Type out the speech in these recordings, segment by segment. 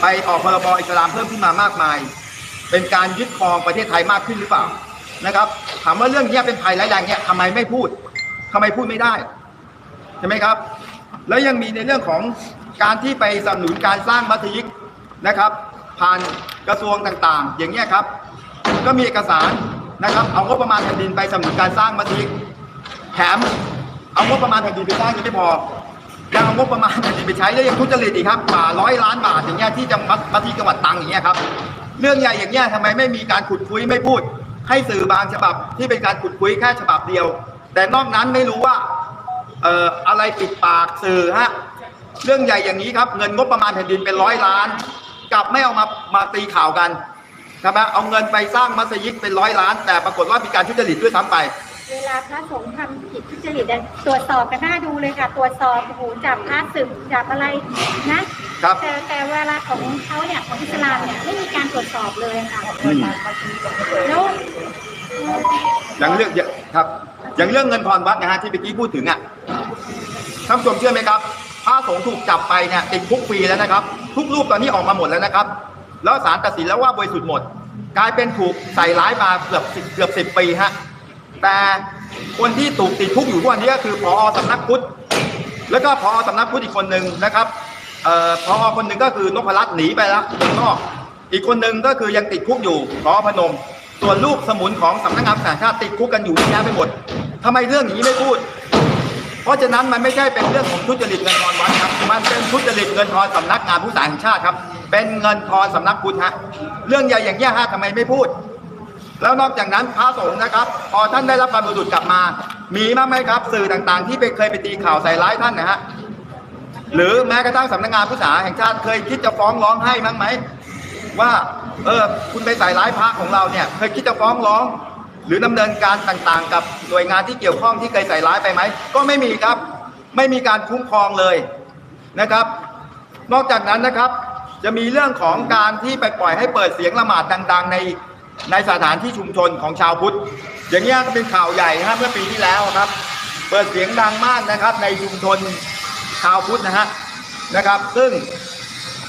ไปออกพรบอิสลามเพิ่มขึ้นมามากมาย เป็นการยึดครองประเทศไทยมากขึ้นหรือเปล่านะครับถามว่าเรื่องนี้เป็นภัยร้ายแรงเนี่ยทำไมไม่พูดทำไมพูดไม่ได้ใช่ไหมครับ แล้วยังมีในเรื่องของการที่ไปสนับสนุนการสร้างมัสยิดนะครับ ผ่านกระทรวงต่างๆ อย่างเงี้ยครับ ก็มีเอกสารนะครับ เอางบประมาณแผ่นดินไปสนับสนุนการสร้างมัสยิดแถมเอางบประมาณแผ่นดินไปสร้างยังไม่พอ ยังเอางบประมาณแผ่นดินไปใช้แล้วยังทุจริตอีกครับกว่าร้อยล้านบาทอย่างเงี้ยที่จังหวัดมัธยจังหวัดตรังอย่างเงี้ยครับ เรื่องใหญ่อย่างเงี้ยทำไมไม่มีการขุดคุยไม่พูด ให้สื่อบางฉบับที่เป็นการขุดคุยแค่ฉบับเดียว แต่นอกนั้นไม่รู้ว่าเอ่ออะไรปิดปากสื่อฮะเรื่องใหญ่อย่างนี้ครับ เงินงบประมาณแผ่นดินเป็นร้อยล้าน กลับไม่เอามามาตีข่าวกันครับเอาเงินไปสร้างมัสยิดเป็นร้อยล้าน แต่ปรากฏว่ามีการทุจริตด้วยซ้ำไป เวลาพระสงฆ์ทำผิดทุจริตเนี่ยตรวจสอบกันหน้าดูเลยค่ะ ตรวจสอบโอ้โหจับพระศึกจับอะไรนะครับ แต่แต่เวลาของเขาเนี่ยของอิสลามเนี่ยไม่มีการตรวจสอบเลยค่ะอืม แล้วอย่างเรื่องครับอย่างเรื่องเงินทอนวัดนะฮะที่เมื่อกี้พูดถึงอะท่านผู้ชมเชื่อไหมครับพระสงฆ์ถูกจับไปเนี่ยติดคุกฟรีแล้วนะครับ ทุกรูปตอนนี้ออกมาหมดแล้วนะครับ แล้วศาลตัดสินแล้วว่าบริสุทธิ์หมด กลายเป็นถูกใส่ร้ายมาเกือบสิบเกือบสิบปีฮะ แต่คนที่ถูกติดคุกอยู่ทุกวันนี้ก็คือพอสำนักพุทธแล้วก็พอสำนักพุทธอีกคนหนึ่งนะครับเอ่อพอคนหนึ่งก็คือนพรัตน์หนีไปแล้วเมืองนอก อีกคนหนึ่งก็คือยังติดคุกอยู่พอพนม ส่วนลูกสมุนของสำนักงานสาชาติติดคุกกันอยู่เยอะแยะไปหมดทำไมเรื่องอย่างนี้ไม่พูด เพราะฉะนั้นมันไม่ใช่เป็นเรื่องของทุจริตเงินทอนวัดครับมันเป็นทุจริตเงินทอนสำนักงานผู้สาแห่งชาติครับ เป็นเงินทอนสำนักพุทธฮะเรื่องใหญ่อย่างนี้ยฮะทำไมไม่พูด แล้วนอกจากนั้นพระสงฆ์นะครับ พอท่านได้รับการบรรลุกลับมา มีบ้างไหมครับ สื่อต่างๆ ที่ไปเคยไปตีข่าวใส่ร้ายท่านนะฮะหรือแม้กระทั่งสำนักงานผู้สาแห่งชาติเคยคิดจะฟ้องร้องให้มั้งไหมว่าเออคุณไปใส่ร้ายพระของเราเนี่ยเคยคิดจะฟ้องร้อง หรือดำเนินการต่างๆ กับหน่วยงานที่เกี่ยวข้องที่เคยใส่ร้ายไปไหมก็ไม่มีครับ ไม่มีการคุ้มครองเลยนะครับ นอกจากนั้นนะครับ จะมีเรื่องของการที่ไปปล่อยให้เปิดเสียงละหมาดดัง ๆ ใน ในสถานที่ชุมชนของชาวพุทธ อย่างนี้ยก็เป็นข่าวใหญ่นะเมื่อปีที่แล้วครับ เปิดเสียงดังมากนะครับ ในชุมชนชาวพุทธนะฮะนะครับ ซึ่ง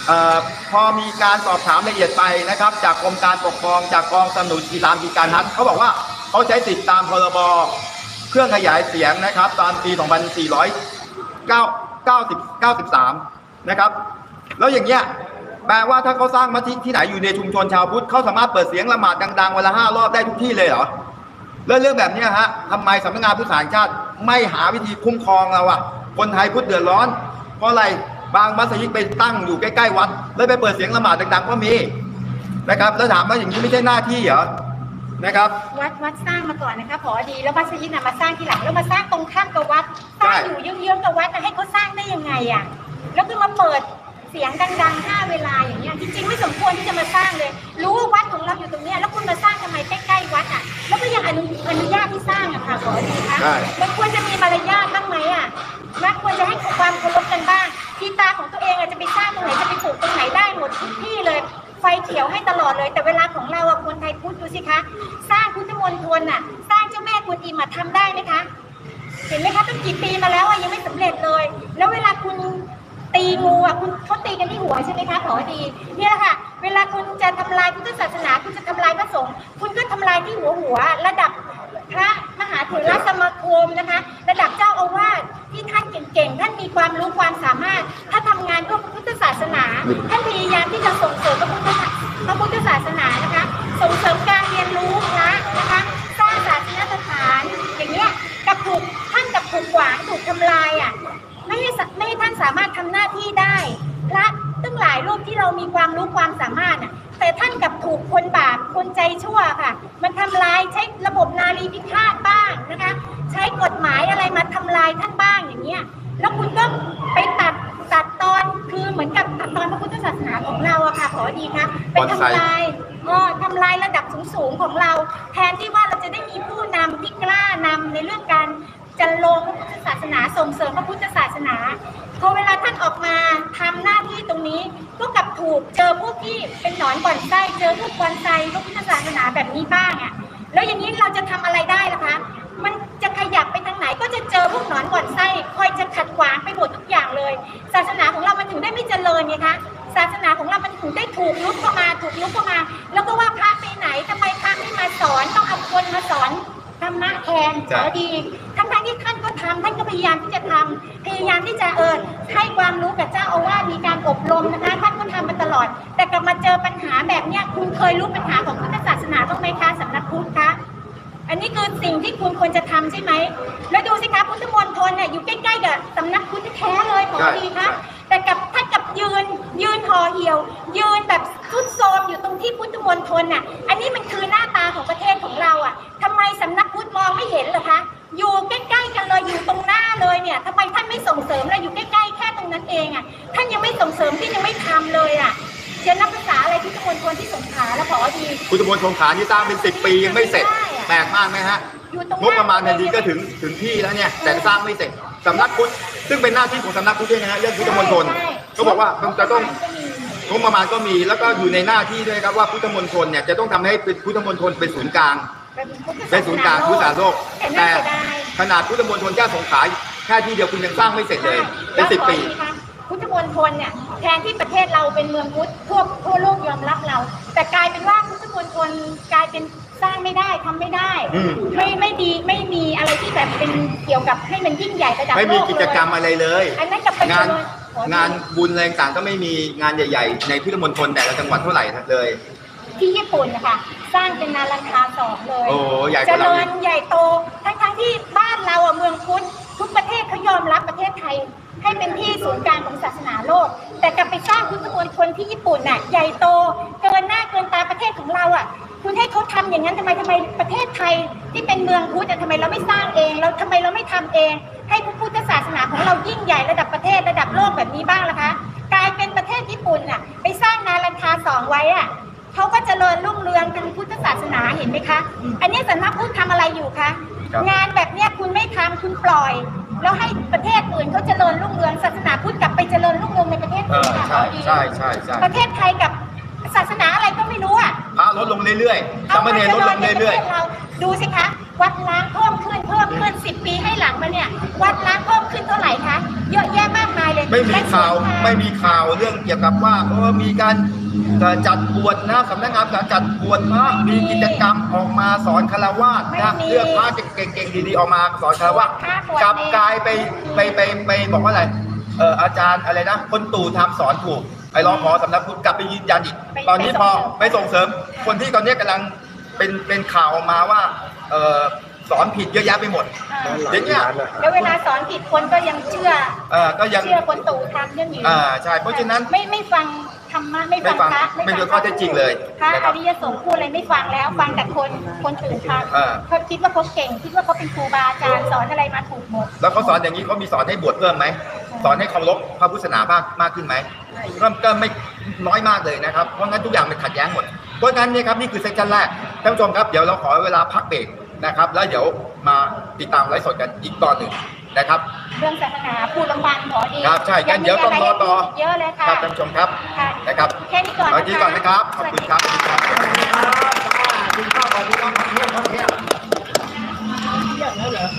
ออพอมีการสอบถามละเอียดไปนะครับ จากกรมการปกครองจากกองสนับสนุนกีฬากีการฮัทเขาบอกว่าเขาใช้สิทธิตามพรบเครื่องขยายเสียงนะครับตามปี 2493 นะครับ แล้วอย่างเงี้ย แปลว่าถ้าเขาสร้างมัสยิดที่ไหนอยู่ในชุมชนชาวพุทธเขาสามารถเปิดเสียงละหมาดดังๆวันละห้ารอบได้ทุกที่เลยเหรอแล้วเรื่องแบบเนี้ยฮะทำไมสำนักงานพุทธศาสนาแห่งชาติไม่หาวิธีคุ้มครองเราอะคนไทยพุทธเดือดร้อน เพราะอะไรบางมัสยิดไปตั้งอยู่ใกล้ๆวัด แล้วไปเปิดเสียงละหมาดดังๆก็มีนะครับแล้วถามว่าอย่างนี้ไม่ใช่หน้าที่เหรอนะครับวัดวัดสร้างมาก่อนนะคะพอดีแล้วมัสยิดน่ะมาสร้างทีหลังแล้วมาสร้างตรงข้ามกับวัดสร้างอยู่เยื้องๆกับวัดจะให้เขาสร้างได้ยังไงอะแล้วก็มาเปิด เสียงดังๆห้าเวลาอย่างเงี้ยจริงๆไม่สมควรที่จะมาสร้างเลย รู้ว่าวัดของเราอยู่ตรงเนี้ยแล้วคุณมาสร้างทำไมใกล้ๆวัดอะ แล้วก็ยังอนุอนุญาตที่สร้างอะค่ะขอดีคะใช่ มันควรจะมีมารยาทบ้างไหมอะนะควรจะให้ความเคารพกันบ้างที่ตาของตัวเองอาจจะไปสร้างตรงไหนจะไปปลูกตรงไหนได้หมดทุกที่เลย ไฟเขียวให้ตลอดเลย แต่เวลาของเราอะคนไทยพุทธดูสิคะ สร้างพุทธมณฑลน่ะสร้างเจ้าแม่กวนอิมอะทำได้ไหมคะ เห็นไหมคะตั้งกี่ปีมาแล้วอะยังไม่สำเร็จเลย แล้วเวลาคุณ ตีงูอะคุณเขาตีกันที่หัวใช่ไหมคะขอดีเนี่ยแหละค่ะ เวลาคุณจะทำลายพุทธศาสนาคุณจะทำลายพระสงฆ์คุณก็ทำลายที่หัวหัว ระดับพระมหาเถรสมาคมนะคะ ระดับเจ้าอาวาสที่ท่านเก่งๆท่านมีความรู้ความสามารถ ถ้าทำงานเพื่อพระพุทธศาสนา ท่านพยายามที่จะส่งเสริม ถูกคนบาปคนใจชั่วค่ะ มันทำลายใช้ระบบนารีพิฆาตบ้างนะคะ ใช้กฎหมายอะไรมาทำลายท่านบ้างอย่างเงี้ยแล้วคุณก็ไปตัดตัดตอนคือเหมือนกับตัดตอนพระพุทธศาสนาของเราอะค่ะขอดีคะไปทำลายเออทำลายระดับสูงๆของเรา แทนที่ว่าเราจะได้มีผู้นำที่กล้านำในเรื่องการ จันโลงพระพุทธศาสนาส่งเสริมพระพุทธศาสนาพอเวลาท่านออกมาทำหน้าที่ตรงนี้ก็กลับถูกเจอพวกที่เป็นหนอนก่อนไส้เจอพวกกวนไส้พระพุทธศาสนาแบบนี้บ้างอะแล้วอย่างนี้เราจะทำอะไรได้ล่ะคะมันจะขยับไปทางไหนก็จะเจอพวกหนอนก่อนไส้คอยจะขัดขวางไปหมดทุกอย่างเลย ศาสนาของเรามันถึงได้ไม่เจริญไงคะศาสนาของเรามันถึงได้ถูกลุกเข้ามาถูกลุกเข้ามา แล้วก็ว่าพระไปไหนทำไมพระไม่มาสอนต้องเอาคนมาสอนธรรมะแทนใช่ขอดี ทั้งทั้งๆที่ท่านก็ทำท่านก็พยายามที่จะทำพยายามที่จะเออให้ความรู้กับเจ้าอาวาสมีการอบรมนะคะท่านก็ทำมาตลอด แต่กลับมาเจอปัญหาแบบเนี้ยคุณเคยรู้ปัญหาของพุทธศาสนาบ้างไหมคะสำนักพุทธคะอันนี้คือสิ่งที่คุณควรจะทำใช่ไหม แล้วดูสิคะพุทธมณฑลเนี่ยอยู่ใกล้ๆกับสำนักพุทธแท้เลยขอใช่ดีคะใช่แต่กับถ้ากับยืนยืนห่อเหี่ยว ยืนแบบทุดโทรมอยู่ตรงที่พุทธมณฑลน่ะ อันนี้มันคือหน้าตาของประเทศของเราอะทำไมสำนักพุทธมองไม่เห็นเหรอคะ อยู่ใกล้ๆกันเลยอยู่ตรงหน้าเลยเนี่ยทำไมท่านไม่ส่งเสริมเราอยู่ใกล้ๆแค่ตรงนั้นเองอะท่านยังไม่ส่งเสริมที่ยังไม่ทำเลยอะเชียนนักภาษาอะไรพุทธมณฑลที่สงขลาแล้วขอดีพุทธมณฑลขาที่สร้างเป็นสิบปียังไม่เสร็จใช่อะแปลกมากไหมฮะอยู่ตรงหงบประมาณทันทีก็ถึงถึงที่แล้วเนี่ยแต่สร้างไม่เสร็จสำนักพุทธซึ่งเป็นหน้าที่ของสำนักพุทธด้วยนะฮะเรื่องพุทธมณฑลใช่เขาบอกว่ามันจะต้องก็มีงบประมาณก็มีแล้วก็อยู่ในหน้าที่ด้วยครับว่าพุทธมณฑลเนี่ยจะต้องทำให้เป็นพุทธมณฑลเป็นศูนย์กลาง เป็นศูนย์กลางพุทธศาสนาโลก แต่แต่น่าเสียดายขนาดพุทธมณฑลแค่สงขลาแค่ที่เดียวคุณยังสร้างไม่เสร็จเลยเป็นสิบปีแล้วขออีกค่ะพุทธมณฑลเนี่ยแทนที่ประเทศเราเป็นเมืองพุทธทั่วทั่วโลกยอมรับเรา แต่กลายเป็นว่าพุทธมณฑลกลายเป็นสร้างไม่ได้ทำไม่ได้อืมไม่ไม่ดีไม่มีอะไรที่แบบเป็นเกี่ยวกับให้มันยิ่งใหญ่ระดับไม่มีโลกิจกรรมเลยอะไรเลยอันนั้นจะไปงานเจริญขอดีงานบุญอะไรต่างๆก็ไม่มีงานใหญ่ ๆ ในพุทธมณฑลแต่ละจังหวัดเท่าไหร่เลย ที่ญี่ปุ่นนะคะสร้างเป็นนาลังคาสองเลยโอ้ใหญ่กเจว่าเราริอีญกใหญ่โตทั้งทั้งๆที่บ้านเราอะเมืองพุทธทุกประเทศเขายอมรับประเทศไทย ให้เป็นที่ศูนย์กลางของศาสนาโลก แต่กลับไปสร้างพุทธมณฑลที่ญี่ปุ่นน่ะใหญ่โต เกินหน้าเกินตาประเทศของเราอะ คุณให้เขาทำอย่างนั้นทำไมทำไมประเทศไทย ที่เป็นเมืองพุทธอะทำไมเราไม่สร้างเองแล้วทำไมเราไม่ทำเอง ให้พระพุทธศาสนาของเรายิ่งใหญ่ระดับประเทศระดับโลกแบบนี้บ้างล่ะคะ กลายเป็นประเทศญี่ปุ่นน่ะไปสร้างนาลันทาสองไว้อะ เขาก็เจริญรุ่งเรืองทางพุทธศาสนาเห็นไหมคะ อันนี้สำนักพุทธทำอะไรอยู่คะครับงานแบบเนี้ยคุณไม่ทำคุณปล่อย แล้วให้ประเทศอื่นเขาเจริญรุ่งเรืองศาสนาพุทธกลับไปเจริญรุ่งเรืองในประเทศเออื่นอค่ะใช่ใช่ใช่ใช่ประเทศไทยกับศาสนาอะไรก็ไม่รู้อะพระลดลงเรื่อยๆสามเณรลดลงเรื่อยๆเราดูสิคะวัดล้างเพิ่มขึ้นเพิ่มขึ้นสิบปีให้หลังมาเนี่ย วัดล้างเพิ่มขึ้นเท่าไหร่คะเยอะแยะมากมาย เลยๆไม่มีข่าวและสวนทงไม่มีข่าวเรื่องเกี่ยวกับว่าเออมีการเอ่อจัดบวชนะสำนักงานการจัดบวชพระมีกิจกรรมออกมาสอนคารวะนะไม่มีเลือกพระเก่งๆดีๆออกมาสอนคารวะพระบวชกลับเองกลายไปไปไปไปบอกว่าอะไรเอออาจารย์อะไรนะ คนตู่ทำสอนถูกไอ้รองพอสำนักพุทธกลับไปยืนยันอีก ตอนนี้พอไม่ส่งเสริม คนที่ตอนนี้กำลังเป็นเป็นข่าวออกมาว่าเออ สอนผิดเยอะแยะไปหมดอ่าอย่างเงี้ยแล้วเวลาสอนผิดคนก็ยังเชื่อเออก็ยังเชื่อคนตู่ทำเรื่องนี้อ่าใช่เพราะฉะนั้นไม่ไม่ฟังธรรมะไม่ฟังไม่ฟังพระไม่ดูข้อเท็จจริงเลยพระนะครัอบริยสงฆ์พูดอะไรไม่ฟังแล้วฟังแต่คนคนอื่นทอ่าำเขาคิดว่าเขาเก่งคิดว่าเขาเป็นครูบาอาจารย์สอนอะไรมาถูกหมดแล้วเขาสอนอย่างนี้เขามีสอนให้บวชเพิ่มไหมสอนให้เคารพพระพุทธศาสนามากมากขึ้นไหมก็ก็ไม่น้อยมากเลยนะครับเพราะงั้นทุกอย่างมันขัดแย้งหมดเพราะงั้นเนี่ยครับนี่คือเซสชันแรกท่านผู้ชมครับเดี๋ยวเราขอเวลาพักเบรก นะครับ แล้วเดี๋ยวมาติดตามไลฟ์สดกันอีกตอนหนึ่งนะครับ เรื่องศาสนาพูดลำบากหมอดีครับใช่งั้นเดี๋ยวต้องรอต่อเยอะเลยค่ะครับท่านผู้ชมครับค่ะนะครับแค่นี้ก่อนเอาที่ก่อนนะครับขอบคุณครับสวัสดีค่ะขอบคุณครับขอบคุณครับขอบคุณครับ